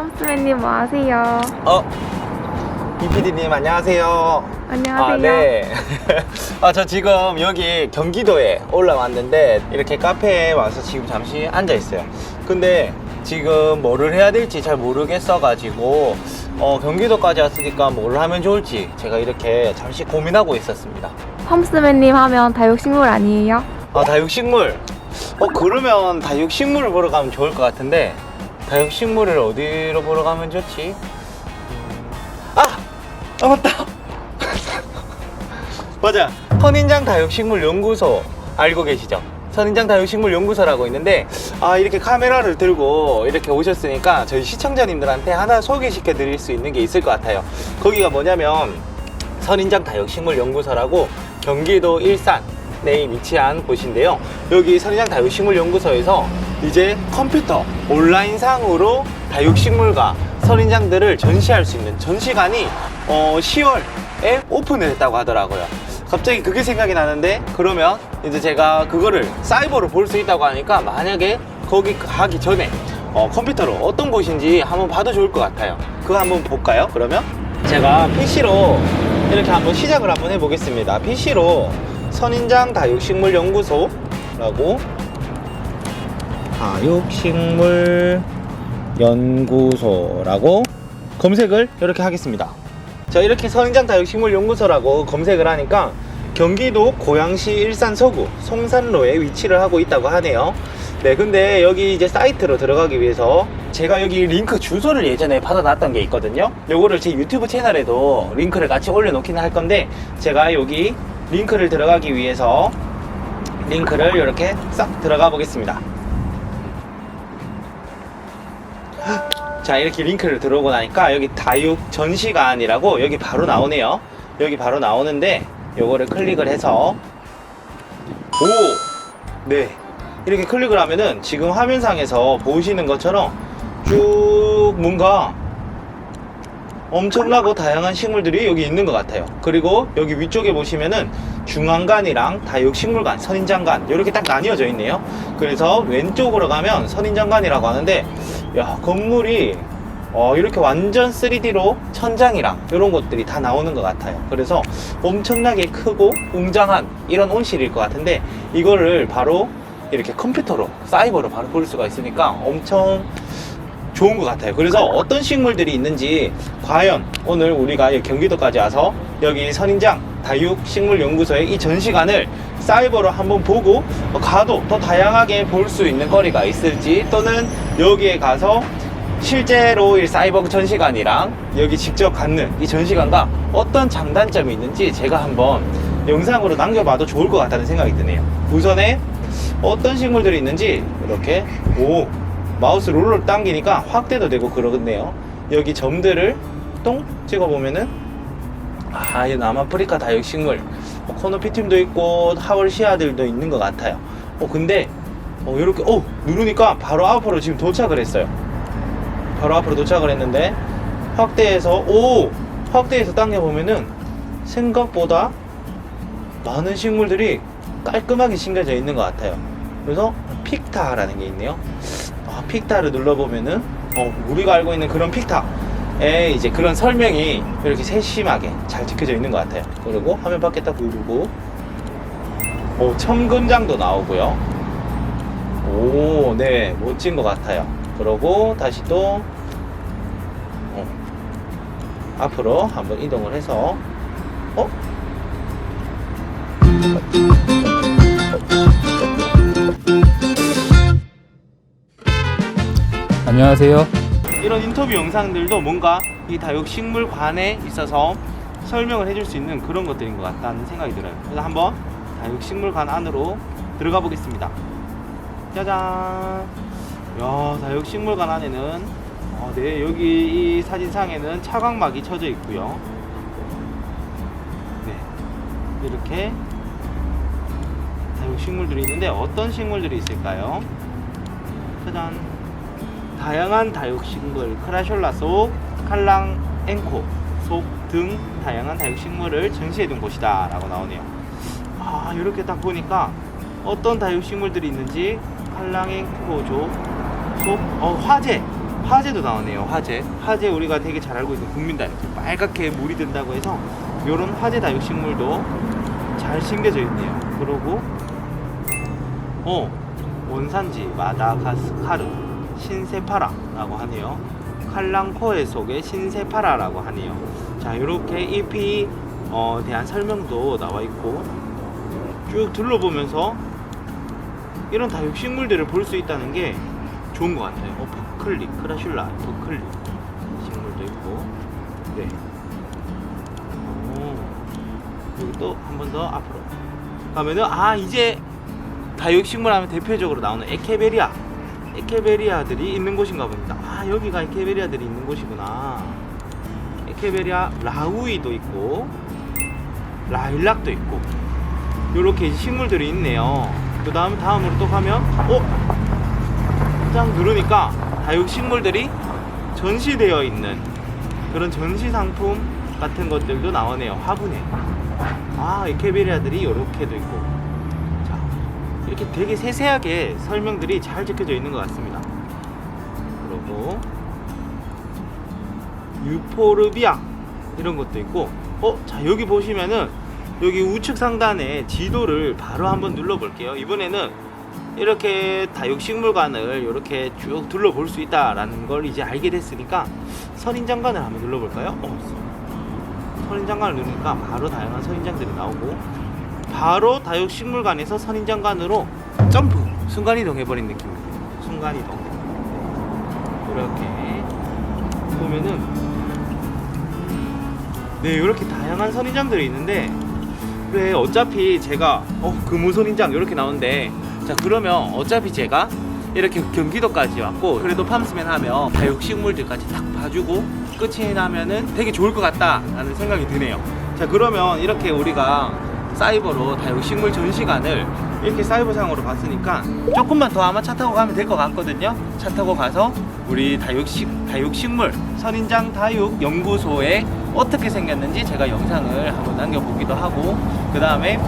홈스맨님 뭐 하세요? 어, 이PD님 안녕하세요. 안녕하세요. 아, 네. 아, 저 지금 여기 경기도에 올라왔는데 이렇게 카페에 와서 지금 잠시 앉아 있어요. 근데 지금 뭐를 해야 될지 잘 모르겠어가지고 어, 경기도까지 왔으니까 뭘 하면 좋을지 제가 이렇게 잠시 고민하고 있었습니다. 홈스맨님 하면 다육식물 아니에요? 아, 다육식물. 어, 그러면 다육식물을 보러 가면 좋을 것 같은데, 다육식물을 어디로 보러 가면 좋지? 음, 아! 아, 맞다! 맞아. 선인장 다육식물 연구소 알고 계시죠? 선인장 다육식물 연구소라고 있는데, 아, 이렇게 카메라를 들고 이렇게 오셨으니까 저희 시청자님들한테 하나 소개시켜 드릴 수 있는 게 있을 것 같아요. 거기가 뭐냐면, 선인장 다육식물 연구소라고 경기도 일산 내에 위치한 곳인데요. 여기 선인장 다육식물 연구소에서 이제 컴퓨터 온라인상으로 다육식물과 선인장들을 전시할 수 있는 전시관이 어, 10월에 오픈을 했다고 하더라고요. 갑자기 그게 생각이 나는데 그러면 이제 제가 그거를 사이버로 볼 수 있다고 하니까 만약에 거기 가기 전에 어, 컴퓨터로 어떤 곳인지 한번 봐도 좋을 것 같아요. 그거 한번 볼까요? 그러면 제가 PC로 이렇게 한번 시작을 한번 해보겠습니다. PC로 선인장 다육식물 연구소라고 다육식물 연구소라고 검색을 이렇게 하겠습니다. 자 이렇게 선인장 다육식물 연구소라고 검색을 하니까 경기도 고양시 일산 서구 송산로에 위치를 하고 있다고 하네요. 네, 근데 여기 이제 사이트로 들어가기 위해서 제가 여기 링크 주소를 예전에 받아놨던 게 있거든요. 요거를 제 유튜브 채널에도 링크를 같이 올려놓기는 할 건데 제가 여기 링크를 들어가기 위해서 링크를 이렇게 싹 들어가 보겠습니다. 자 이렇게 링크를 들어오고 나니까 여기 다육 전시관이라고 여기 바로 나오네요. 여기 바로 나오는데 요거를 클릭을 해서 오 네. 이렇게 클릭을 하면은 지금 화면상에서 보시는 것처럼 쭉 뭔가 엄청나고 다양한 식물들이 여기 있는 것 같아요. 그리고 여기 위쪽에 보시면은 중앙관이랑 다육식물관, 선인장관 이렇게 딱 나뉘어져 있네요. 그래서 왼쪽으로 가면 선인장관이라고 하는데 야 건물이 어, 이렇게 완전 3D로 천장이랑 이런 것들이 다 나오는 것 같아요. 그래서 엄청나게 크고 웅장한 이런 온실일 것 같은데 이거를 바로 이렇게 컴퓨터로 사이버로 바로 볼 수가 있으니까 엄청 좋은 것 같아요. 그래서 어떤 식물들이 있는지 과연 오늘 우리가 경기도까지 와서 여기 선인장 다육식물연구소의 이 전시관을 사이버로 한번 보고 가도 더 다양하게 볼 수 있는 거리가 있을지 또는 여기에 가서 실제로 이 사이버 전시관이랑 여기 직접 갖는 이 전시관과 어떤 장단점이 있는지 제가 한번 영상으로 남겨봐도 좋을 것 같다는 생각이 드네요. 우선에 어떤 식물들이 있는지 이렇게 오 마우스 롤러를 당기니까 확대도 되고 그러겠네요. 여기 점들을 똥 찍어보면은 아, 이 남아프리카 다육식물 어, 코노피팀도 있고 하월시아들도 있는 것 같아요. 어, 근데 어, 이렇게 어 누르니까 바로 앞으로 지금 도착을 했어요. 바로 앞으로 도착을 했는데 확대해서 오 확대해서 당겨보면은 생각보다 많은 식물들이 깔끔하게 심겨져 있는 것 같아요. 그래서 픽타라는 게 있네요. 아, 픽타를 눌러보면은 어, 우리가 알고 있는 그런 픽타 에 이제 그런 설명이 이렇게 세심하게 잘 적혀져 있는 것 같아요. 그리고 화면 밖에 딱 누르고 오, 첨금장도 나오고요. 오, 네, 멋진 것 같아요. 그러고 다시 또 어, 앞으로 한번 이동을 해서 어? 안녕하세요. 이런 인터뷰 영상들도 뭔가 이 다육식물관에 있어서 설명을 해줄 수 있는 그런 것들인 것 같다는 생각이 들어요. 그래서 한번 다육식물관 안으로 들어가 보겠습니다. 짜잔! 야, 다육식물관 안에는 어, 네, 여기 이 사진상에는 차광막이 쳐져 있고요. 네, 이렇게 다육식물들이 있는데 어떤 식물들이 있을까요? 짜잔! 다양한 다육식물 크라쇼라 속, 칼랑 앵코 속 등 다양한 다육식물을 전시해둔 곳이다 라고 나오네요 아 이렇게 딱 보니까 어떤 다육식물들이 있는지 칼랑 앵코조 속 어, 화재 화재도 나오네요. 화재. 화재 우리가 되게 잘 알고 있는 국민다육. 빨갛게 물이 든다고 해서 이런 화재 다육식물도 잘 심겨져 있네요. 그리고 어 원산지 마다가스카르 신세파라라고 하네요. 칼랑코에 속의 신세파라라고 하네요. 자 이렇게 잎이 어, 대한 설명도 나와 있고 쭉 둘러보면서 이런 다육식물들을 볼 수 있다는 게 좋은 것 같아요. 어, 버클리, 크라슐라, 버클리 식물도 있고, 네. 오, 여기 또 한 번 더 앞으로 가면은 아 이제 다육식물 하면 대표적으로 나오는 에케베리아, 에케베리아들이 있는 곳인가 봅니다. 아 여기가 에케베리아들이 있는 곳이구나. 에케베리아 라우이도 있고, 라일락도 있고, 요렇게 식물들이 있네요. 그 다음 다음으로 또 가면 어? 짱 누르니까 다육식물들이 전시되어 있는 그런 전시 상품 같은 것들도 나오네요. 화분에. 아, 에케베리아들이 요렇게도 있고. 자, 이렇게 되게 세세하게 설명들이 잘 적혀져 있는 것 같습니다. 그리고 유포르비아 이런 것도 있고 어, 자 여기 보시면은 여기 우측 상단에 지도를 바로 한번 눌러 볼게요. 이번에는 이렇게 다육식물관을 이렇게 쭉 둘러볼 수 있다라는 걸 이제 알게 됐으니까 선인장관을 한번 눌러볼까요? 어, 선인장관을 누르니까 바로 다양한 선인장들이 나오고 바로 다육식물관에서 선인장관으로 점프! 순간이동 해버린 느낌입니다. 순간이동. 이렇게. 보면은 네 이렇게 다양한 선인장들이 있는데 그래 어차피 제가 어 금우선인장 이렇게 나오는데 자 그러면 어차피 제가 이렇게 경기도까지 왔고 그래도 팜스맨 하면 다육식물들까지 딱 봐주고 끝이 나면은 되게 좋을 것 같다 라는 생각이 드네요. 자 그러면 이렇게 우리가 사이버로 다육 식물 전시관을 이렇게 사이버상으로 봤으니까 조금만 더 아마 차 타고 가면 될 것 같거든요 차 타고 가서 우리 다육식, 다육식물 선인장 다육 연구소에 어떻게 생겼는지 제가 영상을 한번 남겨보기도 하고 그 다음에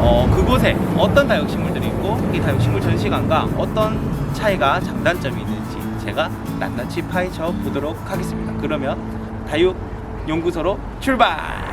어, 그곳에 어떤 다육식물들이 있고 이 다육식물 전시관과 어떤 차이가 장단점이 있는지 제가 낱낱이 파헤쳐 보도록 하겠습니다. 그러면 다육 연구소로 출발!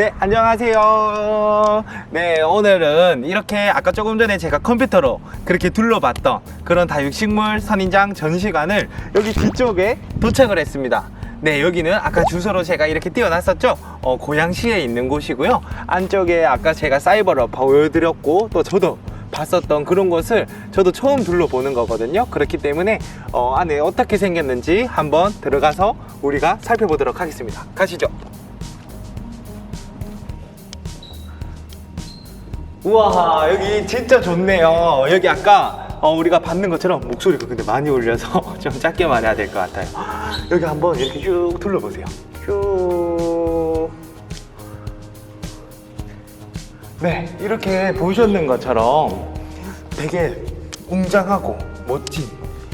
네, 안녕하세요. 네, 오늘은 이렇게 아까 조금 전에 제가 컴퓨터로 그렇게 둘러봤던 그런 다육식물 선인장 전시관을 여기 뒤쪽에 도착을 했습니다. 네, 여기는 아까 주소로 제가 이렇게 띄워놨었죠? 어, 고양시에 있는 곳이고요. 안쪽에 아까 제가 사이버로 보여드렸고, 또 저도 봤었던 그런 곳을 저도 처음 둘러보는 거거든요. 그렇기 때문에 어, 안에 어떻게 생겼는지 한번 들어가서 우리가 살펴보도록 하겠습니다. 가시죠. 우와 여기 진짜 좋네요. 여기 아까 어, 우리가 받는 것처럼 목소리가 근데 많이 올려서 좀 작게 말해야 될 것 같아요. 여기 한번 이렇게 쭉 둘러보세요. 쭉. 네, 이렇게 보셨는 것처럼 되게 웅장하고 멋진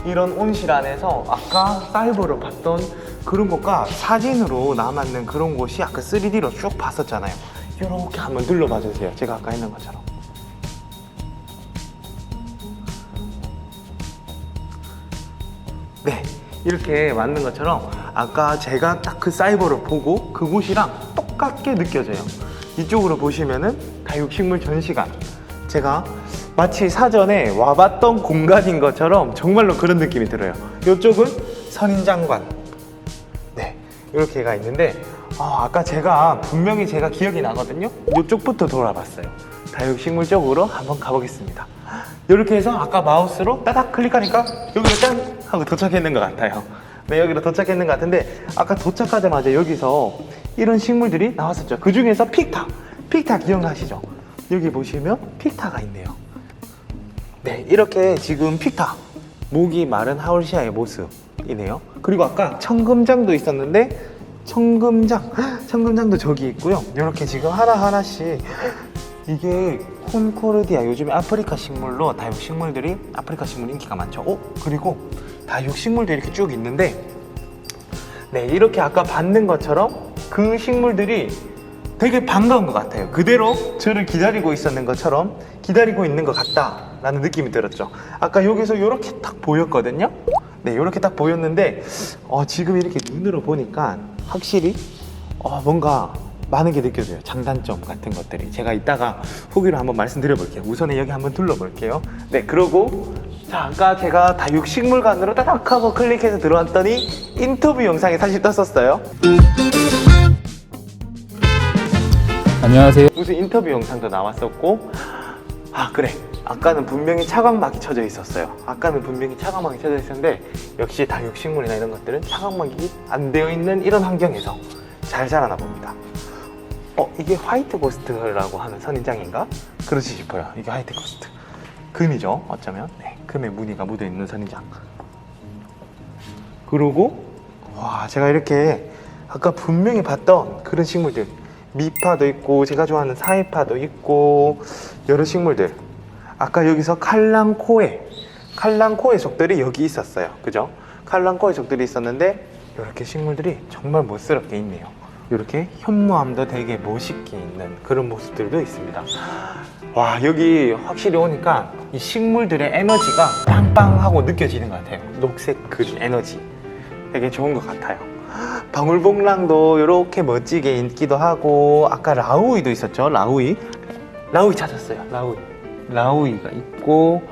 이런 온실 안에서 아까 사이버로 봤던 그런 것과 사진으로 남았는 그런 곳이 아까 3D로 쭉 봤었잖아요. 이렇게 한번 눌러봐 주세요. 제가 아까 했는 것처럼. 네, 이렇게 만든 것처럼 아까 제가 딱 그 사이버를 보고 그곳이랑 똑같게 느껴져요. 이쪽으로 보시면은 다육식물 전시관. 제가 마치 사전에 와봤던 공간인 것처럼 정말로 그런 느낌이 들어요. 이쪽은 선인장관. 네, 이렇게가 있는데 아, 아까 제가 분명히 제가 기억이 나거든요. 이쪽부터 돌아봤어요. 다육식물 쪽으로 한번 가보겠습니다. 이렇게 해서 아까 마우스로 따닥 클릭하니까 여기로 짠 하고 도착했는 것 같아요. 네, 여기로 도착했는 것 같은데 아까 도착하자마자 여기서 이런 식물들이 나왔었죠. 그 중에서 픽타, 픽타 기억나시죠? 여기 보시면 픽타가 있네요. 네, 이렇게 지금 픽타 목이 마른 하울시아의 모습이네요. 그리고 아까 청금장도 있었는데 청금장, 청금장도 저기 있고요. 이렇게 지금 하나 하나씩 이게 콘코르디아 요즘에 아프리카 식물로 다육 식물들이 아프리카 식물 인기가 많죠. 어 그리고 다육 식물들이 이렇게 쭉 있는데 네 이렇게 아까 봤는 것처럼 그 식물들이 되게 반가운 것 같아요. 그대로 저를 기다리고 있었는 것처럼 기다리고 있는 것 같다라는 느낌이 들었죠. 아까 여기서 이렇게 딱 보였거든요. 네, 이렇게 딱 보였는데 어, 지금 이렇게 눈으로 보니까 확실히 어, 뭔가 많은 게 느껴져요. 장단점 같은 것들이. 제가 이따가 후기로 한번 말씀드려 볼게요. 우선은 여기 한번 둘러볼게요. 네, 그러고 자, 아까 제가 다 육식물관으로 따닥 하고 클릭해서 들어왔더니 인터뷰 영상이 사실 떴었어요. 안녕하세요. 무슨 인터뷰 영상도 나왔었고 아 그래 아까는 분명히 차광막이 쳐져 있었어요. 아까는 분명히 차광막이 쳐져 있었는데 역시 다 육식물이나 이런 것들은 차광막이 안 되어 있는 이런 환경에서 잘 자라나 봅니다. 어 이게 화이트 고스트라고 하는 선인장인가? 그러지 싶어요. 이게 화이트 고스트. 금이죠 어쩌면. 네, 금의 무늬가 묻어 있는 선인장. 그리고 와 제가 이렇게 아까 분명히 봤던 그런 식물들. 미파도 있고 제가 좋아하는 사이파도 있고 여러 식물들 아까 여기서 칼랑코에 칼랑코의 속들이 여기 있었어요. 그죠? 칼랑코의 속들이 있었는데 이렇게 식물들이 정말 멋스럽게 있네요. 이렇게 현무암도 되게 멋있게 있는 그런 모습들도 있습니다. 와 여기 확실히 오니까 이 식물들의 에너지가 빵빵하고 느껴지는 것 같아요. 녹색 그 에너지. 되게 좋은 것 같아요. 방울복랑도 이렇게 멋지게 있기도 하고 아까 라우이도 있었죠? 라우이? 라우이 찾았어요 라우이 라우이가 있고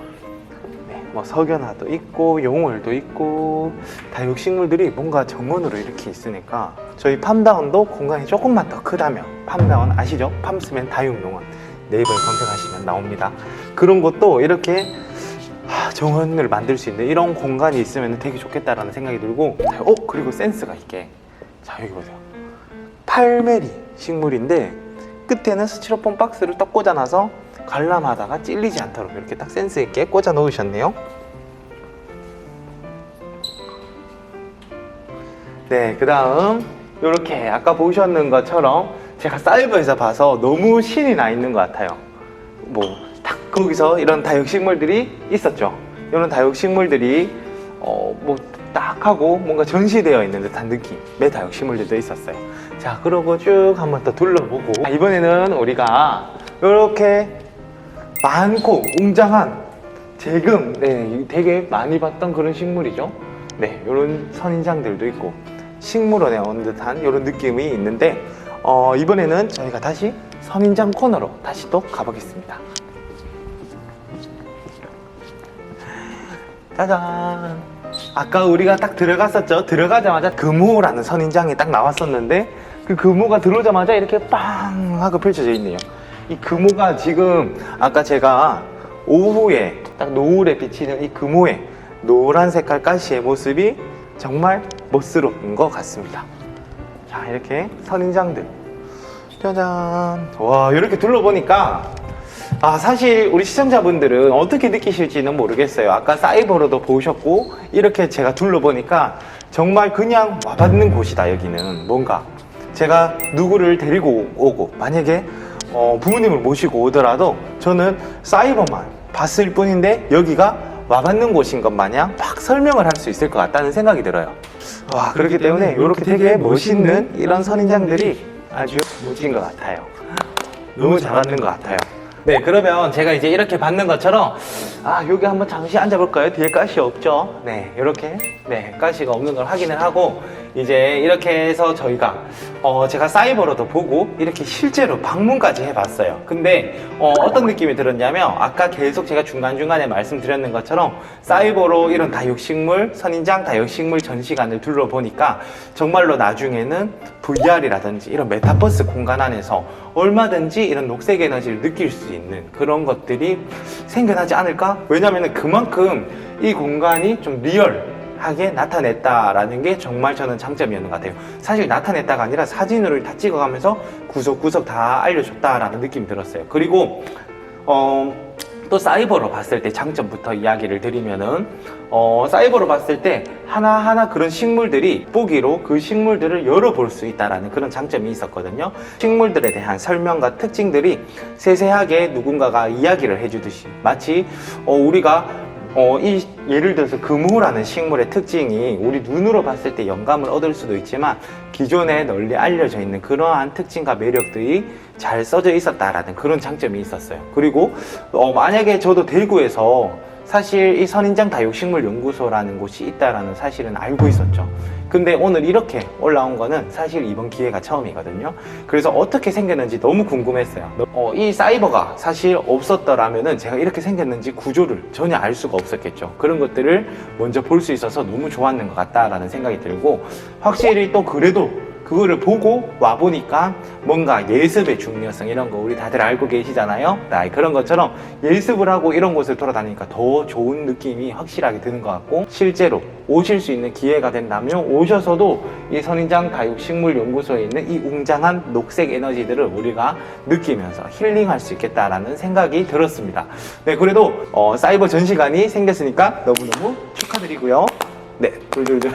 네, 뭐 석연화도 있고 용월도 있고 다육식물들이 뭔가 정원으로 이렇게 있으니까 저희 팜다운도 공간이 조금만 더 크다면 팜다운 아시죠? 팜스맨 다육농원. 네이버에 검색하시면 나옵니다. 그런 것도 이렇게 하, 정원을 만들 수 있는 이런 공간이 있으면 되게 좋겠다라는 생각이 들고 어 그리고 센스가 있게. 자 여기 보세요. 팔메리 식물인데 끝에는 스티로폼 박스를 딱 꽂아놔서 관람하다가 찔리지 않도록 이렇게 딱 센스 있게 꽂아 놓으셨네요 네 그 다음 이렇게 아까 보셨는 것처럼 제가 사이버에서 봐서 너무 신이 나 있는 것 같아요 뭐 딱 거기서 이런 다육식물들이 있었죠. 이런 다육식물들이 어 뭐 딱 하고 뭔가 전시되어 있는 듯한 느낌의 다육식물들도 있었어요. 자, 그러고 쭉 한번 더 둘러보고 자, 이번에는 우리가 이렇게 많고 웅장한 재금, 네, 되게 많이 봤던 그런 식물이죠. 네, 이런 선인장들도 있고 식물원에 온 듯한 이런 느낌이 있는데 어, 이번에는 저희가 다시 선인장 코너로 다시 또 가보겠습니다. 짜잔. 아까 우리가 딱 들어갔었죠. 들어가자마자 금호라는 선인장이 딱 나왔었는데 그 금호가 들어오자마자 이렇게 빵 하고 펼쳐져 있네요. 이 금호가 지금 아까 제가 오후에 딱 노을에 비치는 이 금호의 노란 색깔 가시의 모습이 정말 멋스러운 것 같습니다. 자, 이렇게 선인장들. 짜잔. 와, 이렇게 둘러보니까 아, 사실 우리 시청자분들은 어떻게 느끼실지는 모르겠어요. 아까 사이버로도 보셨고, 이렇게 제가 둘러보니까 정말 그냥 와닿는 곳이다, 여기는. 뭔가. 제가 누구를 데리고 오고, 만약에 어, 부모님을 모시고 오더라도 저는 사이버만 봤을 뿐인데 여기가 와닿는 곳인 것 마냥 막 설명을 할 수 있을 것 같다는 생각이 들어요. 와, 그렇기 때문에 이렇게 되게 멋있는 이런 선인장들이 아주 멋진 것 같아요. 너무 잘하는 것 같아요. 네, 그러면 제가 이제 이렇게 받는 것처럼 아, 여기 한번 잠시 앉아볼까요? 뒤에 가시 없죠? 네, 이렇게 네, 가시가 없는 걸 확인을 하고 이제 이렇게 해서 저희가 어, 제가 사이버로도 보고 이렇게 실제로 방문까지 해봤어요. 근데 어, 떤 느낌이 들었냐면 아까 계속 제가 중간중간에 말씀드렸는 것처럼 사이버로 이런 다육식물, 선인장 다육식물 전시관을 둘러보니까 정말로 나중에는 VR이라든지 이런 메타버스 공간 안에서 얼마든지 이런 녹색 에너지를 느낄 수 있는 그런 것들이 생겨나지 않을까? 왜냐면 그만큼 이 공간이 좀 리얼 하게 나타냈다라는 게 정말 저는 장점이었는 것 같아요. 사실 나타냈다가 아니라 사진으로 다 찍어가면서 구석구석 다 알려줬다라는 느낌이 들었어요. 그리고 어, 또 사이버로 봤을 때 장점부터 이야기를 드리면은 어, 사이버로 봤을 때 하나하나 그런 식물들이 보기로 그 식물들을 열어볼 수 있다라는 그런 장점이 있었거든요. 식물들에 대한 설명과 특징들이 세세하게 누군가가 이야기를 해주듯이 마치 어, 우리가 어, 이 예를 들어서 금호라는 식물의 특징이 우리 눈으로 봤을 때 영감을 얻을 수도 있지만 기존에 널리 알려져 있는 그러한 특징과 매력들이 잘 써져 있었다라는 그런 장점이 있었어요. 그리고 어, 만약에 저도 대구에서 사실 이 선인장 다육식물 연구소라는 곳이 있다라는 사실은 알고 있었죠. 근데 오늘 이렇게 올라온 거는 사실 이번 기회가 처음이거든요. 그래서 어떻게 생겼는지 너무 궁금했어요. 어, 이 사이버가 사실 없었더라면은 제가 이렇게 생겼는지 구조를 전혀 알 수가 없었겠죠. 그런 것들을 먼저 볼 수 있어서 너무 좋았는 것 같다라는 생각이 들고 확실히 또 그래도 그거를 보고 와 보니까 뭔가 예습의 중요성 이런 거 우리 다들 알고 계시잖아요. 나 그런 것처럼 예습을 하고 이런 곳을 돌아다니니까 더 좋은 느낌이 확실하게 드는 것 같고 실제로 오실 수 있는 기회가 된다면 오셔서도 이 선인장 다육식물연구소에 있는 이 웅장한 녹색 에너지들을 우리가 느끼면서 힐링할 수 있겠다라는 생각이 들었습니다. 네, 그래도 어, 사이버 전시관이 생겼으니까 너무너무 축하드리고요. 네, 둘둘둘.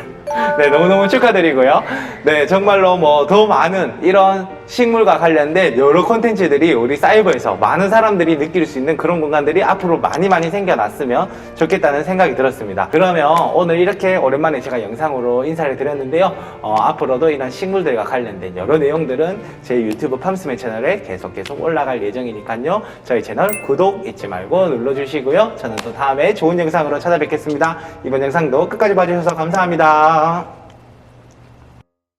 네, 너무너무 축하드리고요. 네, 정말로 뭐 더 많은 이런 식물과 관련된 여러 콘텐츠들이 우리 사이버에서 많은 사람들이 느낄 수 있는 그런 공간들이 앞으로 많이 많이 생겨났으면 좋겠다는 생각이 들었습니다. 그러면 오늘 이렇게 오랜만에 제가 영상으로 인사를 드렸는데요. 어, 앞으로도 이런 식물들과 관련된 여러 내용들은 제 유튜브 팜스맨 채널에 계속 계속 올라갈 예정이니까요. 저희 채널 구독 잊지 말고 눌러주시고요. 저는 또 다음에 좋은 영상으로 찾아뵙겠습니다. 이번 영상도 끝까지 봐주셔서 감사합니다.